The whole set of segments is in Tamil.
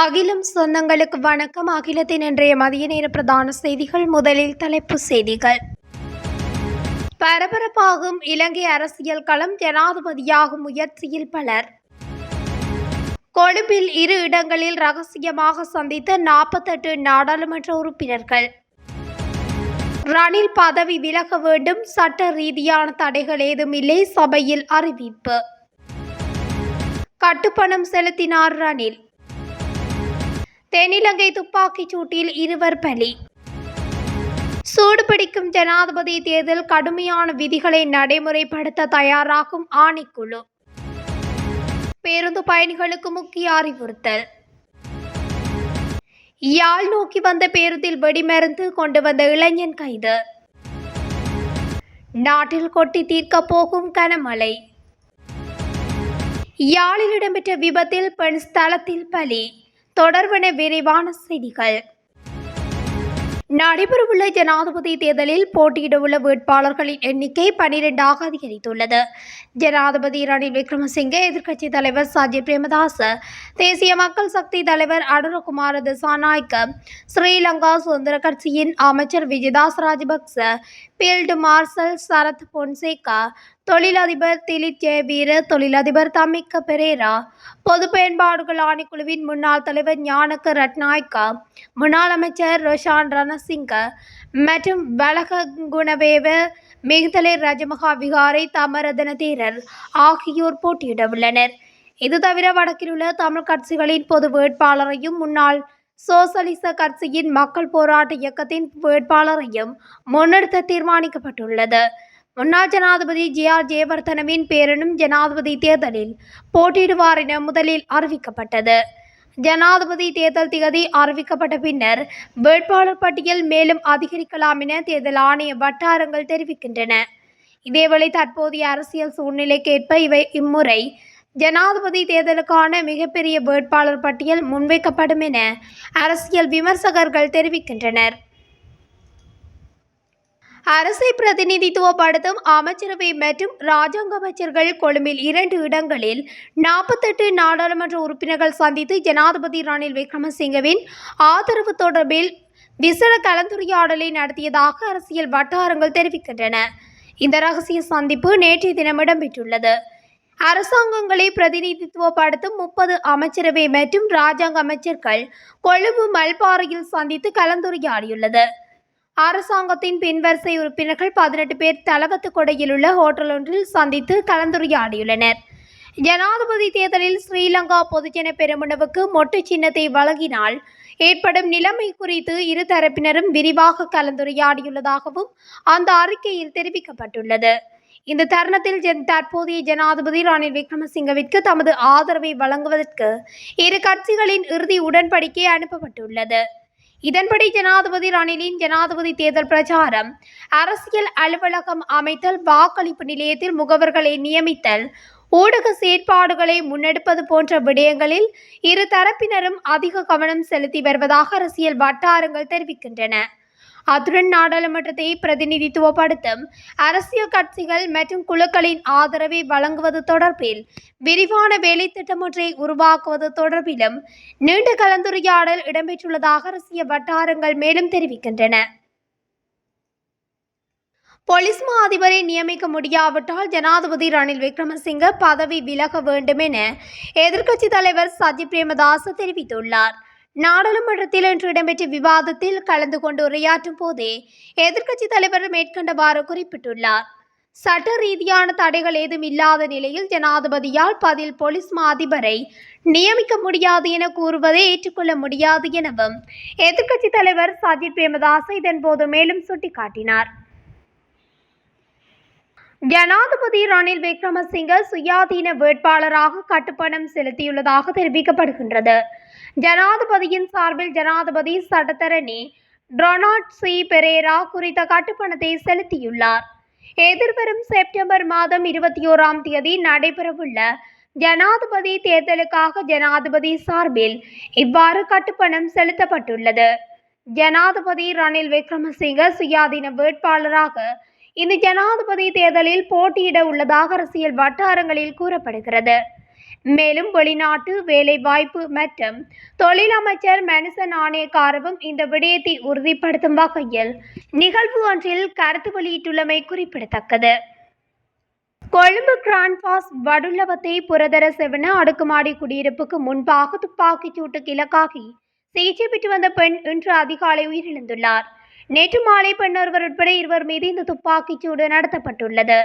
அகிலம் சொந்தங்களுக்கு வணக்கம். அகிலத்தின் இன்றைய மதிய நேர பிரதான செய்திகள் முதலில் தலைப்பு செய்திகள். பரபரப்பாகும் இலங்கை அரசியல் களம் ஜனாதிபதியாகும் முயற்சியில் பலர். கொழும்பில் இரு இடங்களில் ரகசியமாக சந்தித்த நாற்பத்தெட்டு நாடாளுமன்ற உறுப்பினர்கள். ரணில் பதவி விலக வேண்டும். சட்ட ரீதியான தடைகள் ஏதுமில்லை சபையில் அறிவிப்பு. கட்டுப்பணம் செலுத்தினார் ரணில். தென்னிலங்கை துப்பாக்கிச் சூட்டில் இருவர் பலி. சூடுபிடிக்கும் ஜனாதிபதி தேர்தல் கடுமையான விதிகளை நடைமுறைப்படுத்த தயாராகும் ஆணைக்குழு. பேருந்து பயணிகளுக்கு முக்கிய அறிவுறுத்தல். யாழ் நோக்கி வந்த பேருந்தில் வெடிமருந்து கொண்டு வந்த இளைஞன் கைது. நாட்டில் கொட்டி தீர்க்கப் போகும் கனமழை. யாழில் இடம்பெற்ற விபத்தில் பெண் ஸ்தலத்தில் பலி. தொடர்பென விரைவான செய்திகள். நடைபெறவுள்ள ஜனாதிபதி தேர்தலில் போட்டியிடவுள்ள வேட்பாளர்களின் எண்ணிக்கை பனிரெண்டாக அதிகரித்துள்ளது. ஜனாதிபதி ரணில் விக்ரமசிங்கே எதிர்க்கட்சித் தலைவர் சஜித் பிரேமதாஸ் தேசிய மக்கள் சக்தி தலைவர் அனுரகுமார திசாநாயக்க ஸ்ரீலங்கா சுதந்திர கட்சியின் அமைச்சர் விஜயதாஸ் ராஜபக்ச ஃபீல்டு மார்ஷல் சரத் பொன்சேகா தொழிலதிபர் திலித் ஜெயவீர தொழிலதிபர் தமிக்க பெரேரா பொது பயன்பாடுகள் ஆணைக்குழுவின் முன்னாள் தலைவர் ஞானக்க ரட்நாயக்கா முன்னாள் அமைச்சர் ரொஷான் ரணசிங்க மற்றும் வலக குணவேவ மிகுதலை ரஜமகா விகாரை தமரதன தீரர் ஆகியோர் போட்டியிட உள்ளனர். இது தவிர வடக்கில் உள்ள தமிழ் கட்சிகளின் பொது வேட்பாளரையும் முன்னாள் சோசலிச கட்சியின் மக்கள் போராட்ட இயக்கத்தின் வேட்பாளரையும் முன்னெடுத்த தீர்மானிக்கப்பட்டுள்ளது. முன்னாள் ஜனாதிபதி ஜி ஆர் ஜெயவர்தனவின் பேரனும் ஜனாதிபதி தேர்தலில் போட்டியிடுவார் என முதலில் அறிவிக்கப்பட்டது. ஜனாதிபதி தேர்தல் திகதி அறிவிக்கப்பட்ட பின்னர் வேட்பாளர் பட்டியல் மேலும் அதிகரிக்கலாம் என தேர்தல் ஆணைய வட்டாரங்கள் தெரிவிக்கின்றன. இதேவேளை தற்போதைய அரசியல் சூழ்நிலைக்கேற்ப இவை இம்முறை ஜனாதிபதி தேர்தலுக்கான மிகப்பெரிய வேட்பாளர் பட்டியல் முன்வைக்கப்படும் என அரசியல் விமர்சகர்கள் தெரிவிக்கின்றனர். அரசை பிரதிநிதித்துவப்படுத்தும் அமைச்சரவை மற்றும் ராஜாங்க அமைச்சர்கள் கொழும்பில் இரண்டு இடங்களில் நாற்பத்தெட்டு நாடாளுமன்ற உறுப்பினர்கள் சந்தித்து ஜனாதிபதி ரணில் விக்ரமசிங்கவின் ஆதரவு தொடர்பில் விசேட கலந்துரையாடலை நடத்தியதாக அரசியல் வட்டாரங்கள் தெரிவிக்கின்றன. இந்த ரகசிய சந்திப்பு நேற்றைய தினம் இடம்பெற்றுள்ளது. அரசாங்கங்களை பிரதிநிதித்துவப்படுத்தும் முப்பது அமைச்சரவை மற்றும் ராஜாங்க அமைச்சர்கள் கொழும்பு மல்பாறையில் சந்தித்து கலந்துரையாடியுள்ளது. அரசாங்கத்தின் பின்வரிசை உறுப்பினர்கள் பதினெட்டு பேர் தலவத்து கொடையில் உள்ள ஹோட்டல் ஒன்றில் சந்தித்து கலந்துரையாடியுள்ளனர். ஜனாதிபதி தேர்தலில் ஸ்ரீலங்கா பொதுஜன பெருமனவுக்கு மொட்டு சின்னத்தை வழங்கினால் ஏற்படும் நிலைமை குறித்து இரு தரப்பினரும் விரிவாக கலந்துரையாடியுள்ளதாகவும் அந்த அறிக்கையில் தெரிவிக்கப்பட்டுள்ளது. இந்த தருணத்தில் தற்போதைய ஜனாதிபதி ரணில் விக்ரமசிங்கவிற்கு தமது ஆதரவை வழங்குவதற்கு இரு கட்சிகளின் இறுதி உடன்படிக்கை அனுப்பப்பட்டுள்ளது. இதன்படி ஜனாதிபதி ரணிலின் ஜனாதிபதி தேர்தல் பிரச்சாரம் அரசியல் அலுவலகம் அமைத்தல் வாக்களிப்பு நிலையத்தில் முகவர்களை நியமித்தல் ஊடக செயற்பாடுகளை முன்னெடுப்பது போன்ற விடயங்களில் இரு தரப்பினரும் அதிக கவனம் செலுத்தி வருவதாக அரசியல் வட்டாரங்கள் தெரிவிக்கின்றன. அத்துடன் நாடாளுமன்றத்தை பிரதிநிதித்துவப்படுத்தும் அரசியல் கட்சிகள் மற்றும் குழுக்களின் ஆதரவை வழங்குவது தொடர்பில் விரிவான வேலைத்திட்டம் ஒன்றை உருவாக்குவது தொடர்பிலும் நீண்ட கலந்துரையாடல் இடம்பெற்றுள்ளதாக அரசியல் வட்டாரங்கள் மேலும் தெரிவிக்கின்றன. போலீஸ் மா அதிபரை நியமிக்க முடியாவிட்டால் ஜனாதிபதி ரணில் விக்ரமசிங்க பதவி விலக வேண்டும் என எதிர்க்கட்சித் தலைவர் சஜி பிரேமதாஸ் தெரிவித்துள்ளார். நாடாளுமன்றத்தில் இன்று இடம்பெற்ற விவாதத்தில் கலந்து கொண்டு உரையாற்றும் போதே எதிர்க்கட்சித் தலைவர் மேற்கண்டவாறு குறிப்பிட்டுள்ளார். சட்ட ரீதியான தடைகள் ஏதும் இல்லாத நிலையில் ஜனாதிபதியால் பதில் போலீஸ் மா அதிபரை நியமிக்க முடியாது என கூறுவதை ஏற்றுக்கொள்ள முடியாது எனவும் எதிர்க்கட்சித் தலைவர் சஜித் பிரேமதாஸ் இதன்போது மேலும் சுட்டிக்காட்டினார். ஜனாதிபதி ரணில் விக்ரமசிங்க சுயாதீன வேட்பாளராக கட்டுப்பணம் செலுத்தியுள்ளதாக தெரிவிக்கப்படுகின்றது. ஜனாதிபதியின் சார்பில் ஜனாதிபதி சட்டத்தரணி டொனால்ட் சி. பெரேரா குறித்த கட்டுப்பணத்தை செலுத்தியுள்ளார். எதிர்வரும் செப்டம்பர் மாதம் இருபத்தி ஓராம் தேதி நடைபெறவுள்ள ஜனாதிபதி தேர்தலுக்காக ஜனாதிபதி சார்பில் இவ்வாறு கட்டுப்பணம் செலுத்தப்பட்டுள்ளது. ஜனாதிபதி ரணில் விக்ரமசிங்க சுயாதீன வேட்பாளராக இந்த ஜனாதிபதி தேர்தலில் போட்டியிட உள்ளதாக அரசியல் வட்டாரங்களில் கூறப்படுகிறது. மேலும் வெளிநாட்டு வேலைவாய்ப்பு மற்றும் தொழில் அமைச்சர் மனுச நாணயக்காரவும் இந்த விடயத்தை உறுதிப்படுத்தும் வகையில் நிகழ்வு ஒன்றில் கருத்து வெளியிட்டுள்ளமை குறிப்பிடத்தக்கது. கொழும்பு கிராண்ட்பாஸ் வடுலவத்தை புரதர செவன அடுக்குமாடி குடியிருப்புக்கு முன்பாக துப்பாக்கிச் சூட்டுக்கு இலக்காகி சிகிச்சை பெற்று வந்த பெண் இன்று அதிகாலை உயிரிழந்துள்ளார். நேற்று மாலை பெண் ஒருவர் உட்பட இருவர் மீது இந்த துப்பாக்கிச்சூடு நடத்தப்பட்டுள்ளது.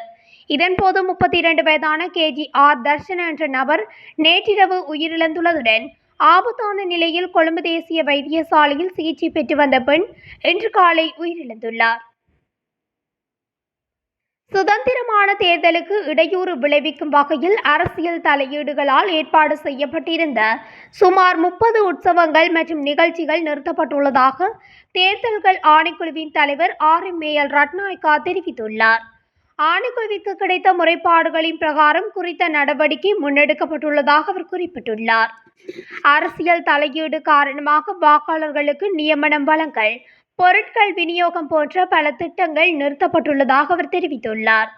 இதன்போது முப்பத்தி இரண்டு வயதான கேஜி ஆர். தர்ஷன் என்ற நபர் நேற்றிரவு உயிரிழந்துள்ளதுடன் ஆபத்தான நிலையில் கொழும்பு தேசிய வைத்தியசாலையில் சிகிச்சை பெற்று வந்த பெண் இன்று காலை உயிரிழந்துள்ளார். சுதந்திரமான தேர்தலுக்கு இடையூறு விளைவிக்கும் வகையில் அரசியல் தலையீடுகளால் ஏற்பாடு செய்யப்பட்டிருந்த சுமார் முப்பது உற்சவங்கள் மற்றும் நிகழ்ச்சிகள் நிறுத்தப்பட்டுள்ளதாக தேர்தல்கள் ஆணைக்குழுவின் தலைவர் R M A L Ratnayake தெரிவித்துள்ளார். ஆணைக்குழுவிற்கு கிடைத்த முறைப்பாடுகளின் பிரகாரம் குறித்த நடவடிக்கை முன்னெடுக்கப்பட்டுள்ளதாக அவர் குறிப்பிட்டுள்ளார். அரசியல் தலையீடு காரணமாக வாக்காளர்களுக்கு நியமனம் வழங்கல் பொருட்கள் விநியோகம் போன்ற பல திட்டங்கள் நிறுத்தப்பட்டுள்ளதாக அவர் தெரிவித்துள்ளார்.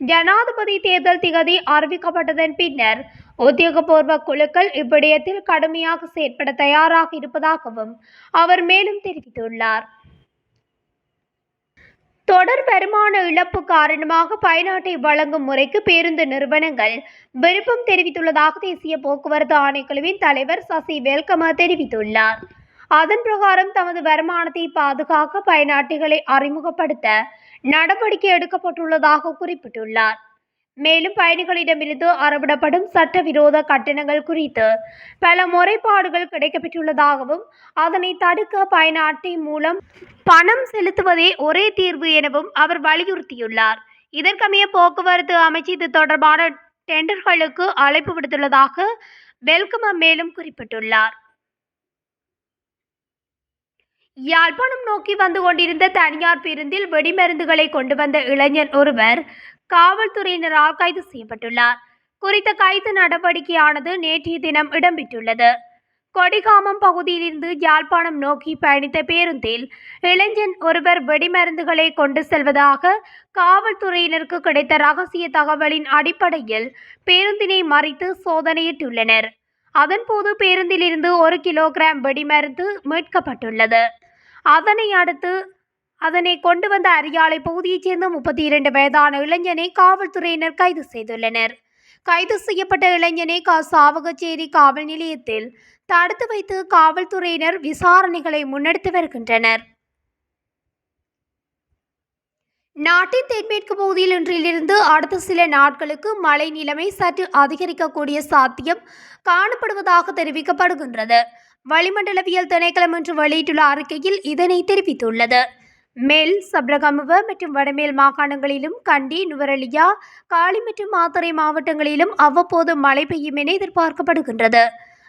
ஜனாதிபதி தேர்தல் திகதி அறிவிக்கப்பட்டதன் பின்னர் உத்தியோகபூர்வ குழுக்கள் இவ்விடயத்தில் கடுமையாக செயற்பட தயாராக இருப்பதாகவும் அவர் மேலும் தெரிவித்துள்ளார். தொடர் வருமான இழப்பு காரணமாக பயனாட்டை வழங்கும் முறைக்கு பேருந்து நிறுவனங்கள் விருப்பம் தெரிவித்துள்ளதாக தேசிய போக்குவரத்து ஆணைக்குழுவின் தலைவர் சசி வேல்கமா தெரிவித்துள்ளார். அதன் பிரகாரம் தமது வருமானத்தை பாதுகாக்க பயனாட்டிகளை அறிமுகப்படுத்த நடவடிக்கை எடுக்கப்பட்டுள்ளதாக குறிப்பிட்டுள்ளார். மேலும் பயணிகளிடமிருந்து அறவிடப்படும் சட்டவிரோத கட்டணங்கள் குறித்து பல முறைப்பாடுகள் கிடைக்கப்பெற்றுள்ளதாகவும் அதனை தடுக்க பயண அட்டை மூலம் பணம் செலுத்துவதே ஒரே தீர்வு எனவும் அவர் வலியுறுத்தியுள்ளார். இதற்கமைய போக்குவரத்து அமைச்சு இது தொடர்பான டெண்டர்களுக்கு அழைப்பு விடுத்துள்ளதாக வெல்கம மேலும் குறிப்பிட்டுள்ளார். யாழ்ப்பாணம் நோக்கி வந்து கொண்டிருந்த தனியார் பேருந்தில் வெடிமருந்துகளை கொண்டு வந்த இளைஞர் ஒருவர் காவல்துறையினரால் கைது செய்யப்பட்டுள்ளார். குறித்த கைது நடவடிக்கையானது நேற்றைய தினம் இடம்பெற்றுள்ளது. கொடிகாமம் பகுதியிலிருந்து யாழ்ப்பாணம் நோக்கி பயணித்த பேருந்தில் இளைஞன் ஒருவர் வெடிமருந்துகளை கொண்டு செல்வதாக காவல்துறையினருக்கு கிடைத்த ரகசிய தகவலின் அடிப்படையில் பேருந்தினை மறித்து சோதனையிட்டுள்ளனர். அதன்போது பேருந்திலிருந்து ஒரு கிலோகிராம் வெடிமருந்து மீட்கப்பட்டுள்ளது. அதனை அடுத்து அதனை கொண்டு வந்த அரியாலை பகுதியைச் சேர்ந்த முப்பத்தி இரண்டு வயதான இளைஞனை காவல்துறையினர் கைது செய்துள்ளனர். கைது செய்யப்பட்ட இளைஞனை கா சாவகச்சேரி காவல் நிலையத்தில் தடுத்து வைத்து காவல்துறையினர் விசாரணைகளை முன்னெடுத்து வருகின்றனர். நாட்டின் தென்மேற்கு பகுதியில் இன்றிலிருந்து அடுத்த சில நாட்களுக்கு மழை நிலைமை சற்று அதிகரிக்கக்கூடிய சாத்தியம் காணப்படுவதாக தெரிவிக்கப்படுகின்றது. வளிமண்டலவியல் திணைக்களம் இன்று வெளியிட்டுள்ள அறிக்கையில் இதனை தெரிவித்துள்ளது. மேல் சப்ரகமுவ மற்றும் வடமேல் மாகாணங்களிலும் கண்டி நுவரலியா காளி மற்றும் மாத்தறை மாவட்டங்களிலும் அவ்வப்போது மழை பெய்யும் என எதிர்பார்க்கப்படுகின்றது.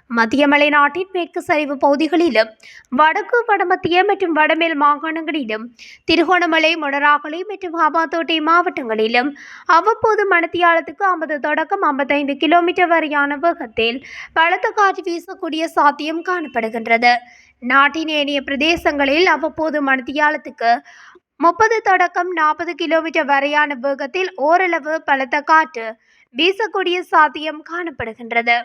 மத்திய மலைநாட்டின் மேற்கு சரிவு பகுதிகளிலும் வடக்கு வடமத்திய மற்றும் வடமேல் மாகாணங்களிலும் திருகோணமலை மொடராகலை மற்றும் ஹாபாத்தோட்டை மாவட்டங்களிலும் அவ்வப்போது மணத்தியாலத்துக்கு ஐம்பது தொடக்கம் ஐம்பத்தைந்து கிலோமீட்டர் வரையான வேகத்தில் பலத்த காற்று வீசக்கூடிய சாத்தியம் காணப்படுகின்றது. நாட்டின் ஏனைய பிரதேசங்களில் அவ்வப்போது மணத்தியாலத்துக்கு முப்பது தொடக்கம் நாற்பது கிலோமீட்டர் வரையான வேகத்தில் ஓரளவு பலத்த காற்று வீசக்கூடிய சாத்தியம் காணப்படுகின்றது.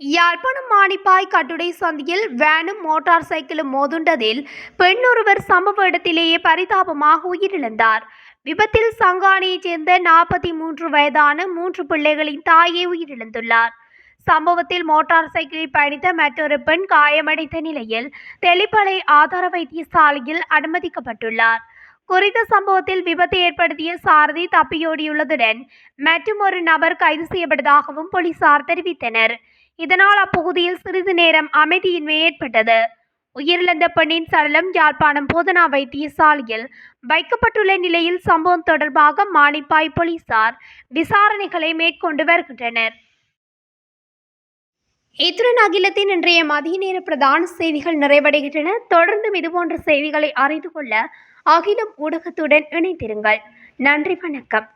யாழ்ப்பாணம் மாணிப்பாய் கட்டுடை சந்தியில் வேனும் மோட்டார் சைக்கிளும் மோதுண்டதில் பெண் ஒருவர் சம்பவ இடத்திலேயே பரிதாபமாக உயிரிழந்தார் விபத்தில் சங்கானியைச் சேர்ந்த நாற்பத்தி மூன்று வயதான மூன்று பிள்ளைகளின் தாயே உயிரிழந்துள்ளார் சம்பவத்தில் மோட்டார் சைக்கிளில் பயணித்த மற்றொரு பெண் காயமடைந்த நிலையில் தெளிப்பளை ஆதார வைத்தியசாலையில் அனுமதிக்கப்பட்டுள்ளார் குறித்த சம்பவத்தில் விபத்தை ஏற்படுத்திய சாரதி தப்பியோடியுள்ளதுடன் மற்றும் ஒரு நபர் கைது செய்யப்பட்டதாகவும் போலீசார் தெரிவித்தனர் இதனால் அப்பகுதியில் சிறிது நேரம் அமைதியின்மை ஏற்பட்டது. உயிரிழந்த பெண்ணின் சடலம் யாழ்ப்பாணம் போதனா வைத்தியசாலையில் வைக்கப்பட்டுள்ள நிலையில் சம்பவம் தொடர்பாக மானிப்பாய் போலீசார் விசாரணைகளை மேற்கொண்டு வருகின்றனர். இத்துடன் அகிலத்தின் இன்றைய மதிய நேர பிரதான செய்திகள் நிறைவடைகின்றன. தொடர்ந்து இதுபோன்ற செய்திகளை அறிந்து கொள்ள அகிலம் ஊடகத்துடன் இணைந்திருங்கள். நன்றி வணக்கம்.